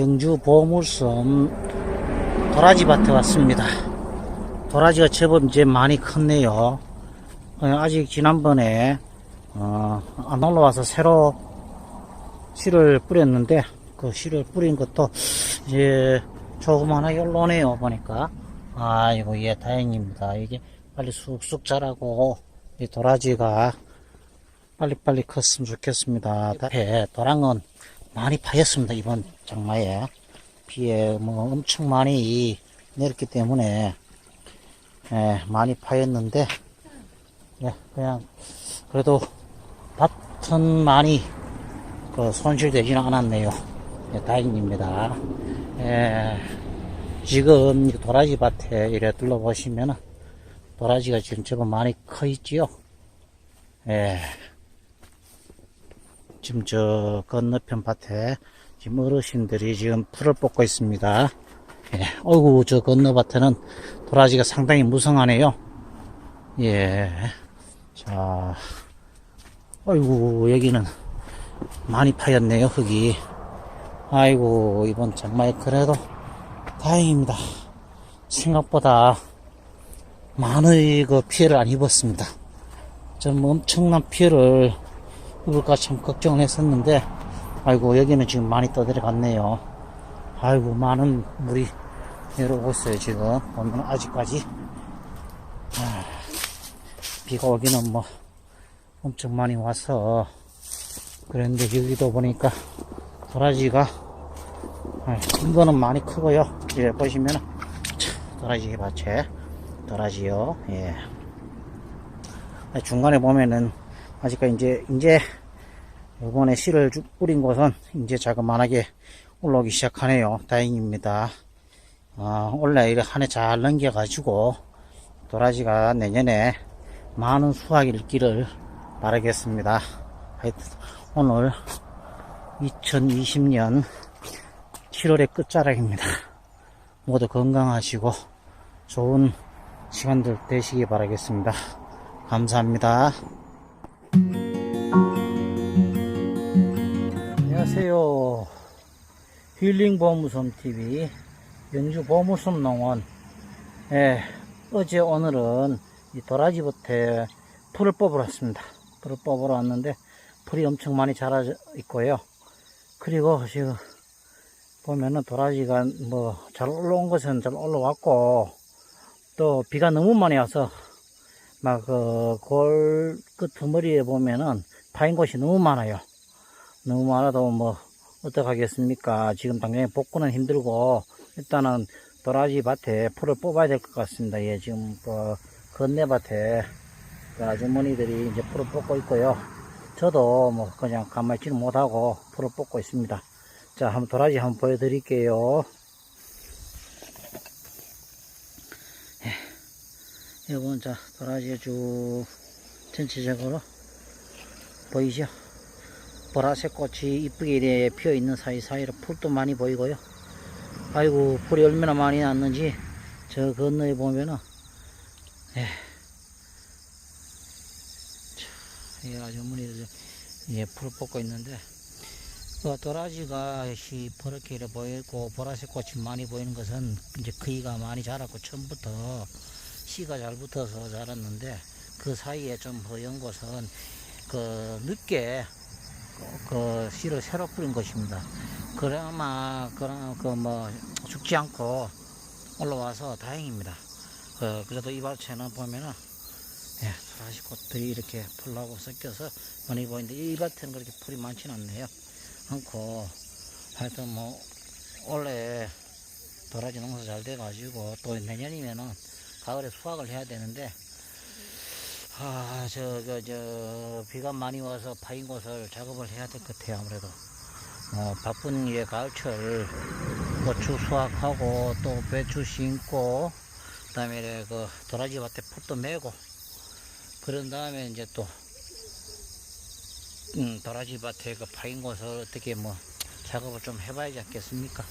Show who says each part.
Speaker 1: 영주 보물섬 도라지 밭에 왔습니다. 도라지가 제법 이제 많이 컸네요. 어, 아직 지난번에 어, 안 올라와서 새로 씨를 뿌렸는데 그 씨를 뿌린 것도 이제 조그만하게 올라오네요 보니까 아이고 예 다행입니다 이게 빨리 쑥쑥 자라고 이 도라지가 빨리빨리 컸으면 좋겠습니다 앞에 도랑은 많이 파였습니다 이번 장마에 비에 뭐 엄청 많이 내렸기 때문에 예, 많이 파였는데 예, 그냥 그래도 밭은 많이 그 손실되지는 않았네요. 예, 다행입니다. 예, 지금 이 도라지 밭에 이래 둘러보시면은 도라지가 지금 제법 많이 커 있지요. 예. 지금 저 건너편 밭에 지금 어르신들이 지금 풀을 뽑고 있습니다. 예. 어이구, 저 건너밭에는 도라지가 상당히 무성하네요. 예. 자, 어이구, 여기는 많이 파였네요, 흙이. 아이고, 이번 장마에 그래도 다행입니다. 생각보다 많은 그 피해를 안 입었습니다. 좀 엄청난 피해를 입을까 참 걱정을 했었는데, 아이고, 여기는 지금 많이 떠들어갔네요. 아이고, 많은 물이 내려오고 있어요, 지금. 보면 아직까지. 아, 비가 오기는 뭐 엄청 많이 와서, 그런데 여기도 보니까 도라지가 아, 큰 거는 많이 크고요. 보시면은 차, 도라지 밭에 도라지요. 예. 아, 중간에 보면은 아직까지 이제 이제 이번에 씨를 쭉 뿌린 곳은 이제 자그만하게 올라오기 시작하네요. 다행입니다. 어, 원래 이렇게 한 해 잘 넘겨 가지고 도라지가 내년에 많은 수확이 있기를 바라겠습니다. 하여튼 오늘 2020년 7월의 끝자락입니다. 모두 건강하시고 좋은 시간들 되시기 바라겠습니다. 감사합니다. 안녕하세요. 힐링 보무섬 TV 영주 보무섬 농원. 예, 어제 오늘은 이 도라지밭에 풀을 뽑으러 왔습니다. 풀을 뽑으러 왔는데 풀이 엄청 많이 자라 있고요. 그리고 지금 보면은 도라지가 뭐 잘 올라온 것은 잘 올라왔고 또 비가 너무 많이 와서 막그 골 끝머리에 보면은 파인 곳이 너무 많아요. 너무 많아도 뭐 어떡하겠습니까? 지금 당장에 복구는 힘들고 일단은 도라지 밭에 풀을 뽑아야 될 것 같습니다. 예, 지금 그 건네밭에 그 아주머니들이 이제 풀을 뽑고 있고요. 저도 뭐 그냥 가만히 있지는 못하고 풀을 뽑고 있습니다. 자, 한번 도라지 한번 보여드릴게요. 예, 이건 자, 도라지가 쭉 전체적으로 보이죠? 보라색 꽃이 이쁘게 피어 있는 사이사이로 풀도 많이 보이고요. 아이고, 풀이 얼마나 많이 났는지 저 건너에 보면은, 예. 자, 이 아주머니들 예, 풀을 뽑고 있는데, 그 도라지가 이 버렇게 보이고 보라색 꽃이 많이 보이는 것은 이제 크기가 많이 자랐고 처음부터 씨가 잘 붙어서 자랐는데 그 사이에 좀 허연 곳은 그 늦게 그 씨를 새로 뿌린 것입니다. 그나마 그런 그뭐 죽지 않고 올라와서 다행입니다. 그 그래도 이 밭에는 보면은 예, 도라지 꽃들이 이렇게 풀하고 섞여서 많이 보이는데 이 밭에는 그렇게 풀이 많지는 않네요. 않고 하여튼 뭐 원래 도라지 농사 잘 돼가지고 또 내년이면은 가을에 수확을 해야 되는데 아저 그저 비가 많이 와서 파인 곳을 작업을 해야 될 것 같아요 아무래도 어, 바쁜 예 가을철 고추 수확하고 또 배추 심고 그 다음에 그 도라지 밭에 풀도 메고 그런 다음에 이제 또 음, 도라지 밭에 그 파인 곳을 어떻게 뭐 작업을 좀 해봐야지 않겠습니까?